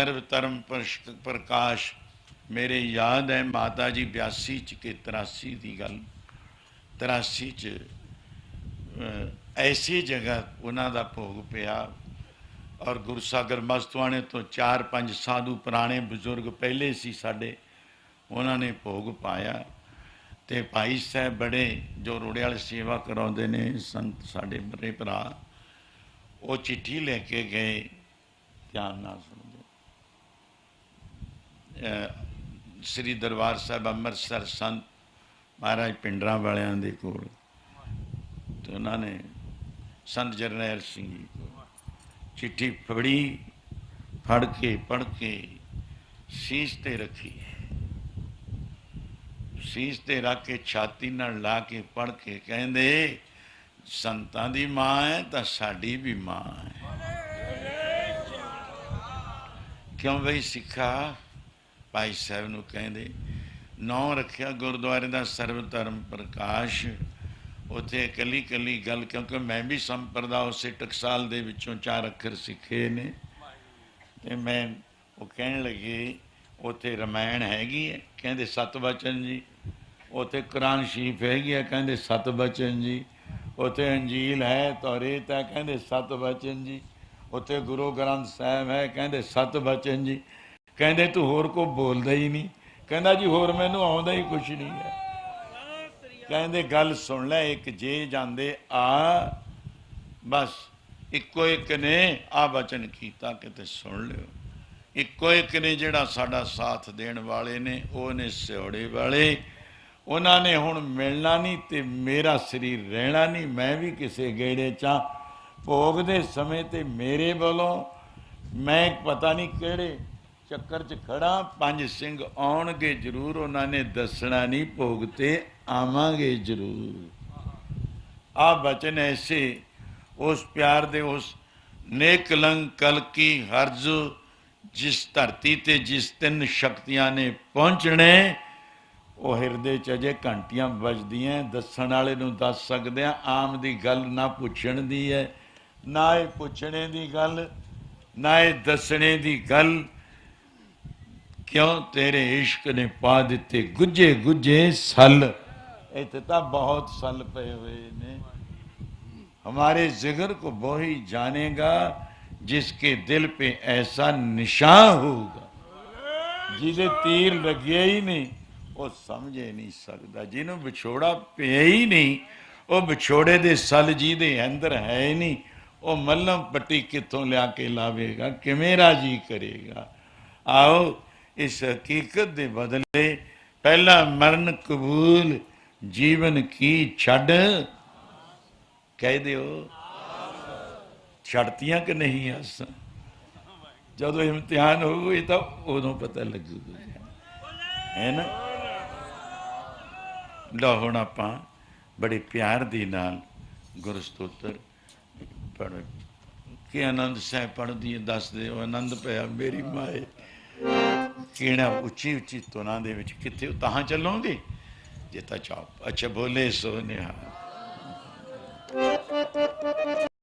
ਸਰਵ ਧਰਮ ਪ੍ਰਸ਼- ਪ੍ਰਕਾਸ਼ ਮੇਰੇ ਯਾਦ ਹੈ ਮਾਤਾ ਜੀ 82 ਚ ਕਿ 83 ਦੀ ਗੱਲ। 83 ਚ ਐਸੀ ਜਗ੍ਹਾ ਉਹਨਾਂ ਦਾ ਭੋਗ ਪਿਆ ਔਰ ਗੁਰਸਾਗਰ ਮਸਤਵਾਣੇ ਤੋਂ 4-5 ਸਾਧੂ ਪੁਰਾਣੇ ਬਜ਼ੁਰਗ ਪਹਿਲੇ ਸੀ ਸਾਡੇ, ਉਹਨਾਂ ਨੇ ਭੋਗ ਪਾਇਆ ਤੇ ਭਾਈ ਸਾਹਿਬ ਬੜੇ ਜੋ ਰੋੜੇ ਵਾਲੇ ਸੇਵਾ ਕਰਾਉਂਦੇ ਨੇ ਸੰਤ ਸਾਡੇ ਬਰੇ ਭਰਾ, ਉਹ ਚਿੱਠੀ ਲੈ ਕੇ ਗਏ, ਧਿਆਨ ਨਾਲ ਸੁਣਦੇ ਸ੍ਰੀ ਦਰਬਾਰ ਸਾਹਿਬ ਅੰਮ੍ਰਿਤਸਰ ਸੰਤ ਮਹਾਰਾਜ ਪਿੰਡਰਾਂ ਵਾਲਿਆਂ ਦੇ ਕੋਲ ਤੇ ਉਹਨਾਂ ਨੇ ਸੰਤ ਜਰਨੈਲ ਸਿੰਘ ਜੀ ਚਿੱਠੀ ਫੜੀ ਫੜ ਕੇ ਪੜ ਕੇ ਸੀਸ ਤੇ ਰੱਖੀ। ਸੀਸ ਤੇ ਰੱਖ ਕੇ ਛਾਤੀ ਨਾਲ ਲਾ ਕੇ ਪੜ ਕੇ ਕਹਿੰਦੇ ਸੰਤਾਂ ਦੀ ਮਾਂ ਹੈ ਤਾਂ ਸਾਡੀ ਵੀ ਮਾਂ ਹੈ। ਕਿਉਂ ਬਈ ਸਿੱਖਾ? ਭਾਈ ਸਾਹਿਬ ਨੂੰ ਕਹਿੰਦੇ ਨੌ ਰੱਖਿਆ ਗੁਰਦੁਆਰੇ ਦਾ ਸਰਵ ਧਰਮ ਪ੍ਰਕਾਸ਼। ਉਥੇ ਕੱਲੀ ਕੱਲੀ ਗੱਲ, ਕਿਉਂਕਿ ਮੈਂ ਵੀ ਸੰਪਰਦਾ ਉਸੇ ਟਕਸਾਲ ਦੇ ਵਿੱਚੋਂ ਚਾਰ ਅੱਖਰ ਸਿੱਖੇ ਨੇ। ਤੇ ਮੈਂ ਉਹ ਕਹਿਣ ਲੱਗੇ, ਉਥੇ ਰਮਾਇਣ ਹੈਗੀ ਹੈ? ਕਹਿੰਦੇ ਸਤ ਬਚਨ ਜੀ। ਉਥੇ ਕੁਰਾਨ ਸ਼ਰੀਫ ਹੈਗੀ ਹੈ? ਕਹਿੰਦੇ ਸਤ ਬਚਨ ਜੀ। ਉਥੇ ਅੰਜੀਲ ਹੈ, ਤੌਰੇਤ ਹੈ? ਕਹਿੰਦੇ ਸਤ ਬਚਨ ਜੀ। ਉਥੇ ਗੁਰੂ ਗ੍ਰੰਥ ਸਾਹਿਬ ਹੈ? ਕਹਿੰਦੇ ਸਤ ਬਚਨ ਜੀ। ਕਹਿੰਦੇ ਤੂੰ ਹੋਰ ਕੋ ਬੋਲਦਾ ਹੀ ਨਹੀਂ। ਕਹਿੰਦਾ ਜੀ ਹੋਰ ਮੈਨੂੰ ਆਉਂਦਾ ਹੀ ਕੁਛ ਨਹੀਂ ਹੈ। ਕਹਿੰਦੇ ਗੱਲ ਸੁਣ ਲੈ, ਇੱਕ ਜੇ ਜਾਂਦੇ ਆ, ਬਸ ਇੱਕੋ ਇੱਕ ਨੇ ਆ ਬਚਨ ਕੀਤਾ, ਕਿਤੇ ਸੁਣ ਲਿਓ। ਇੱਕੋ ਇੱਕ ਨੇ ਜਿਹੜਾ ਸਾਡਾ ਸਾਥ ਦੇਣ ਵਾਲੇ ਨੇ, ਉਹ ਨੇ ਸਿਉੜੇ ਵਾਲੇ। ਉਹਨਾਂ ਨੇ ਹੁਣ ਮਿਲਣਾ ਨਹੀਂ ਤੇ ਮੇਰਾ ਸਰੀਰ ਰਹਿਣਾ ਨਹੀਂ, ਮੈਂ ਵੀ ਕਿਸੇ ਗੇੜੇ ਚ ਭੋਗ ਦੇ ਸਮੇਂ ਤੇ ਮੇਰੇ ਵੱਲੋਂ, ਮੈਂ ਪਤਾ ਨਹੀਂ ਕਿਹੜੇ ਚੱਕਰ 'ਚ ਖੜਾ, ਪੰਜ ਸਿੰਘ ਆਉਣਗੇ ਜ਼ਰੂਰ, ਉਹਨਾਂ ਨੇ ਦੱਸਣਾ ਨਹੀਂ, ਭੋਗ ਤੇ ਆਵਾਂਗੇ ਜ਼ਰੂਰ। ਆ ਬਚਨ ਐਸੇ ਉਸ ਪਿਆਰ ਦੇ ਉਸ ਨੇਕਲੰਗ ਕਲਕੀ ਹਰਜ, ਜਿਸ ਧਰਤੀ ਤੇ ਜਿਸ ਤਿੰਨ ਸ਼ਕਤੀਆਂ ਨੇ ਪਹੁੰਚਣੇ, ਉਹ ਹਿਰਦੇ ਚ ਅਜੇ ਘੰਟੀਆਂ ਵੱਜਦੀਆਂ, ਦੱਸਣ ਵਾਲੇ ਨੂੰ ਦੱਸ ਸਕਦੇ ਆ ਆਮ ਦੀ ਗੱਲ ਨਾ ਪੁੱਛਣ ਦੀ ਹੈ, ਨਾ ਇਹ ਪੁੱਛਣੇ ਦੀ ਗੱਲ, ਨਾ ਇਹ ਦੱਸਣੇ ਦੀ ਗੱਲ ਕਿਉਂ ਤੇਰੇ ਇਸ਼ਕ ਨੇ ਪਾ ਦਿੱਤੇ ਗੁੱਜੇ ਗੁੱਜੇ ਸਲ ਇੱਥੇ ਤਾਂ ਬਹੁਤ ਸਲ ਪਏ ਹੋਏ ਨੇ हमारे जिगर को वो ही जानेगा जिसके दिल पे ऐसा निशान होगा ਜਿਹਦੇ ਤੀਰ ਲੱਗਿਆ ਹੀ ਨਹੀਂ ਉਹ ਸਮਝੇ ਨਹੀਂ ਸਕਦਾ ਜਿਹਨੂੰ ਵਿਛੋੜਾ ਪਿਆ ਹੀ ਨਹੀਂ ਉਹ ਵਿਛੋੜੇ ਦੇ ਸਲ ਜਿਹਦੇ ਅੰਦਰ ਹੈ ਹੀ ਨਹੀਂ ਉਹ ਮੱਲਮ ਪੱਟੀ ਕਿੱਥੋਂ ਲਿਆ ਕੇ ਲਾਵੇਗਾ ਕਿਵੇਂ ਰਾਜੀ ਕਰੇਗਾ ਆਓ ਇਸ ਹਕੀਕਤ ਦੇ ਬਦਲੇ ਪਹਿਲਾ ਮਰਨ ਕਬੂਲ ਜੀਵਨ ਕੀ ਛੱਡ? ਕਹਿ ਦਿਓ। ਛੱਡਤੀਆਂ ਕਿ ਨਹੀਂ ਅਸ ਜਦੋਂ ਇਮਤਿਹਾਨ ਹੋਊ ਇਹ ਤਾਂ ਉਦੋਂ ਪਤਾ ਲੱਗੂਗਾ। ਹੈ ਨਾ? ਲਓ ਹੁਣ ਆਪਾਂ ਬੜੇ ਪਿਆਰ ਦੇ ਨਾਲ ਗੁਰਸਤੋਤਰ ਪੜ ਕਿ ਆਨੰਦ ਸਾਹਿਬ ਪੜਦੀ ਦੱਸਦੇ ਉਹ ਆਨੰਦ ਪਿਆ, ਮੇਰੀ ਮਾਏ। ਕਿਹੜਾ ਉੱਚੀ ਉੱਚੀ ਤੁਨਾਂ ਦੇ ਵਿੱਚ ਕਿੱਥੇ ਤਾਂ ਚੱਲੋਗੇ ਜੇ ਤਾਂ ਚਾਪ। ਅੱਛਾ, ਬੋਲੇ ਸੋ ਨਿਹਾਲ